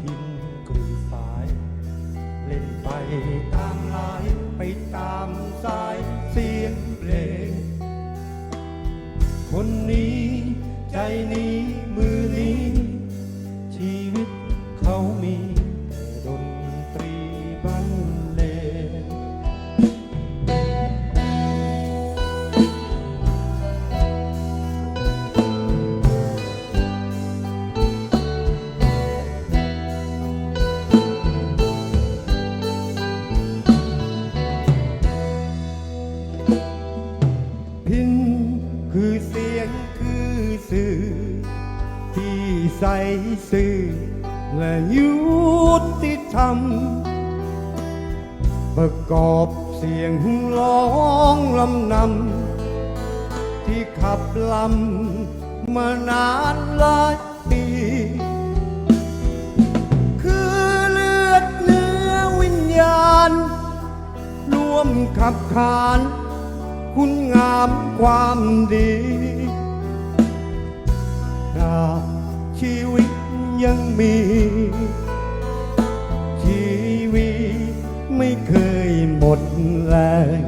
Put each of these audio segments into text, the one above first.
พิมพ์กุยสาย เล่นไปตามลายไปตามสายเสียงเพลง คนนี้ใจนี้มือนี้ ชีวิตเขามี ใสสื่อและยุติธรรม ประกอบเสียงร้องลำนำที่ขับลำมานานหลายปีคือเลือดเนื้อวิญญาณ ร่วมขับขานคุณงามความดีตราบชีวิต ยังมี ชีวิตไม่เคยหมดแรง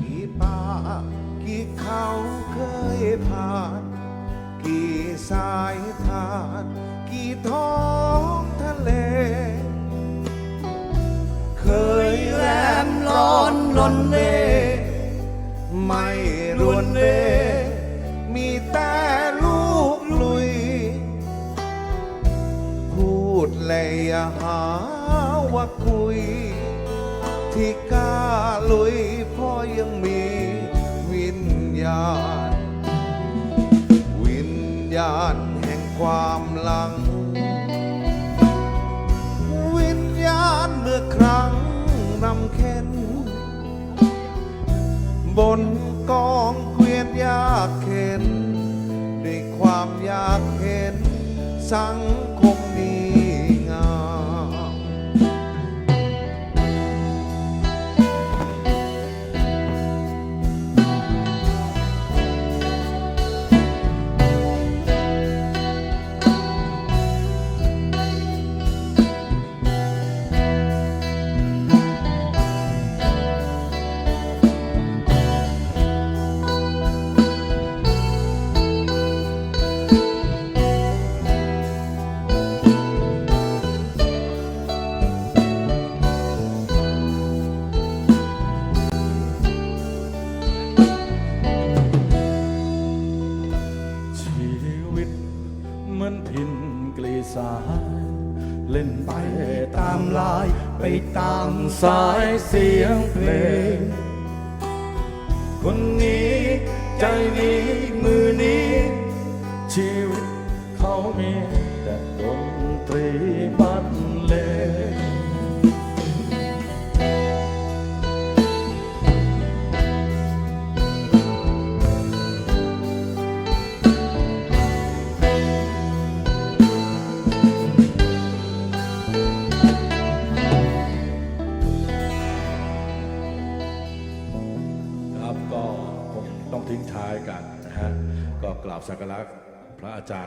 กี่ป่ากี่เขาเคยผ่าน สายทานกี่ท้องทะเล เคยแลมร้อนลนเล ไม่รวนเล มีแต่ลูกลุย พูดเลยอย่าหาว่าคุย ที่กล้าลุยพ่อยังมีวิญญาณานแห่งความหลัง วิญญาณเมื่อครั้งนำเข็น บนกองเกวียนยากเข็น ด้วยความอยากเห็นสังคมนี้ เหมือนพินกลีสายเล่นไปตามลายไปตามสายเสียงเพลง คนนี้ใจนี้มือนี้ ชีวิตเขามี ทิ้งท้ายกันนะฮะก็กล่าวสักการะพระอาจารย์